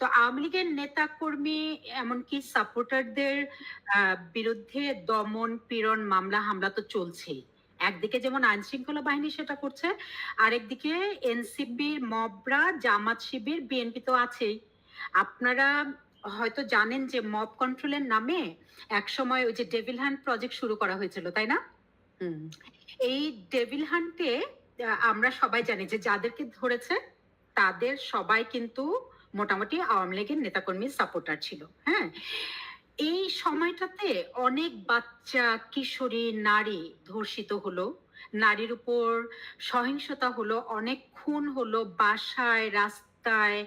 তো আওয়ামী লীগের নেতা কর্মী এমনকি সাপোর্টারদের বিরুদ্ধে দমন, পীড়ন, মামলা, হামলা তো চলছেই। একদিকে যেমন আইন শৃঙ্খলা বাহিনী সেটা করছে, আরেকদিকে এনসিবির মবরা, জামাত শিবির, বিএনপি তো আছেই। আপনারা হয়তো জানেন যে মব কন্ট্রোলের নামে একসময় ওই যে ডেভিল হান্ট প্রজেক্ট শুরু করা হয়েছিল, তাই না? এই ডেভিল হান্টে আমরা সবাই জানি যে যাদেরকে ধরেছে, তাদের সবাই কিন্তু মোটামুটি আওয়ামী লীগের নেতাকর্মী সাপোর্টার ছিল হ্যাঁ? এই সময়টাতে অনেক বাচ্চা, কিশোরী, নারী ধর্ষিত হলো, নারীর উপর সহিংসতা হলো, অনেক খুন হলো, বাসায়, রাস্তায়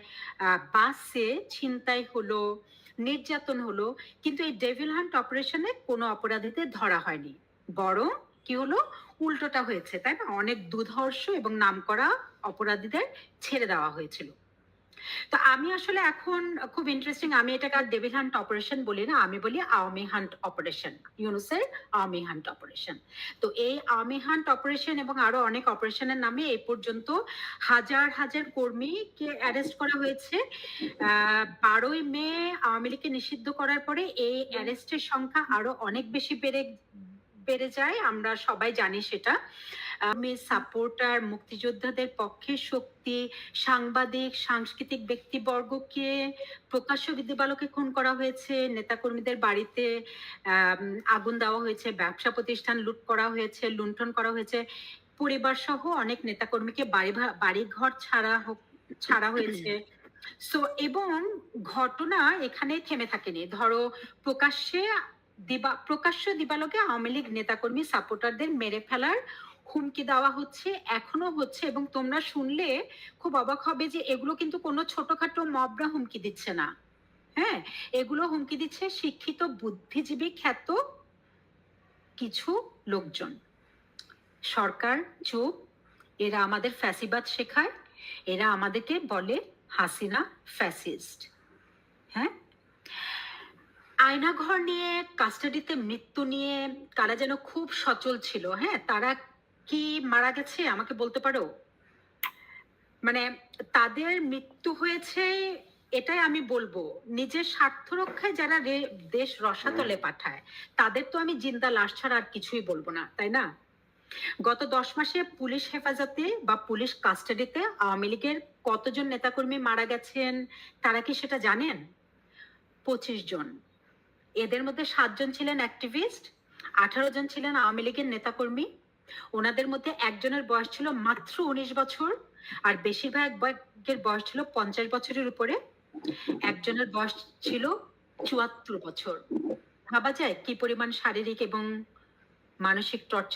বাসে ছিনতাই হলো, নির্যাতন হলো, কিন্তু এই ডেভিল হান্ট অপারেশনে কোনো অপরাধীদের ধরা হয়নি। বরং কি হলো? উল্টোটা হয়েছে, তাই না? অনেক দুধর্ষ এবং নামকরা অপরাধীদের ছেড়ে দেওয়া হয়েছিল। তো আমি আসলে এখন খুব ইন্টারেস্টিং আমি এটাকে আর ডেভিল হান্ট অপারেশন বলি না, আমি বলি আওয়ামী হান্ট অপারেশন ইউনুসের আওয়ামী হান্ট অপারেশন তো এই আওয়ামী হান্ট অপারেশন এবং আরও অনেক অপারেশনের নামে এই পর্যন্ত হাজার হাজার কর্মীকে অ্যারেস্ট করা হয়েছে। বারোই মে আওয়ামী লীগকে নিষিদ্ধ করার পরে এই অ্যারেস্টের সংখ্যা আরও অনেক বেশি বেড়ে বেড়ে যায়, আমরা সবাই জানি সেটা। সাপোর্টার, মুক্তিযোদ্ধাদের পক্ষে শক্তি, সাংবাদিক, সাংস্কৃতিক ব্যক্তিবর্গকে, প্রকাশ্য বিদ্যালয়কে খুন করা হয়েছে, নেতাকর্মীদের বাড়িতে আগুন দেওয়া হয়েছে, ব্যবসা প্রতিষ্ঠান লুট করা হয়েছে, লুণ্ঠন করা হয়েছে। পরিবার সহ অনেক নেতাকর্মীকে বাড়ি ভা- বাড়ি ঘর ছাড়া ছাড়া হয়েছে। সো এবং ঘটনা এখানে থেমে থাকেনি। ধরো, প্রকাশ্যে দিবা, প্রকাশ্য দিবালোকে আওয়ামী লীগ নেতাকর্মী, সাপোর্টারদের মেরে ফেলার হুমকি দেওয়া হচ্ছে, এখনও হচ্ছে এবং তোমরা শুনলে খুব অবাক হবে যে এগুলো কিন্তু কোনো ছোটখাটো মবরা হুমকি দিচ্ছে না। হ্যাঁ এগুলো হুমকি দিচ্ছে শিক্ষিত, বুদ্ধিজীবী, খ্যাত কিছু লোকজন। সরকার চুপ, এরা আমাদের ফ্যাসিবাদ শেখায়, এরা আমাদেরকে বলে হাসিনা ফ্যাসিস্ট। হ্যাঁ? আয়নাঘর নিয়ে, কাস্টাডিতে মৃত্যু নিয়ে তারা যেন খুব সচল ছিল হ্যাঁ? তারা কি মারা গেছে আমাকে বলতে পারো? মানে তাদের মৃত্যু হয়েছে, এটাই আমি বলব। নিজের স্বার্থ রক্ষায় যারা দেশ রসাতলে পাঠায়, তাদের তো আমি জিন্দা লাশ ছাড়া আর কিছুই বলব না, তাই না? গত দশ মাসে পুলিশ হেফাজতে বা পুলিশ কাস্টাডিতে আওয়ামী লীগের কতজন নেতাকর্মী মারা গেছেন, তারা কি সেটা জানেন? পঁচিশ জন। এদের মধ্যে সাতজন ছিলেন অ্যাক্টিভিস্ট আঠারো জন ছিলেন আওয়ামী লীগের নেতাকর্মী। ওনাদের মধ্যে একজনের বয়স ছিল মাত্র উনিশ বছর, আর বেশিরভাগ বয়সের বয়স ছিল পঞ্চাশ বছরের উপরে। একজনের বয়স ছিল চুয়াত্তর বছর। ভাবা যায় কি পরিমাণ শারীরিক এবং মানসিক টর্চার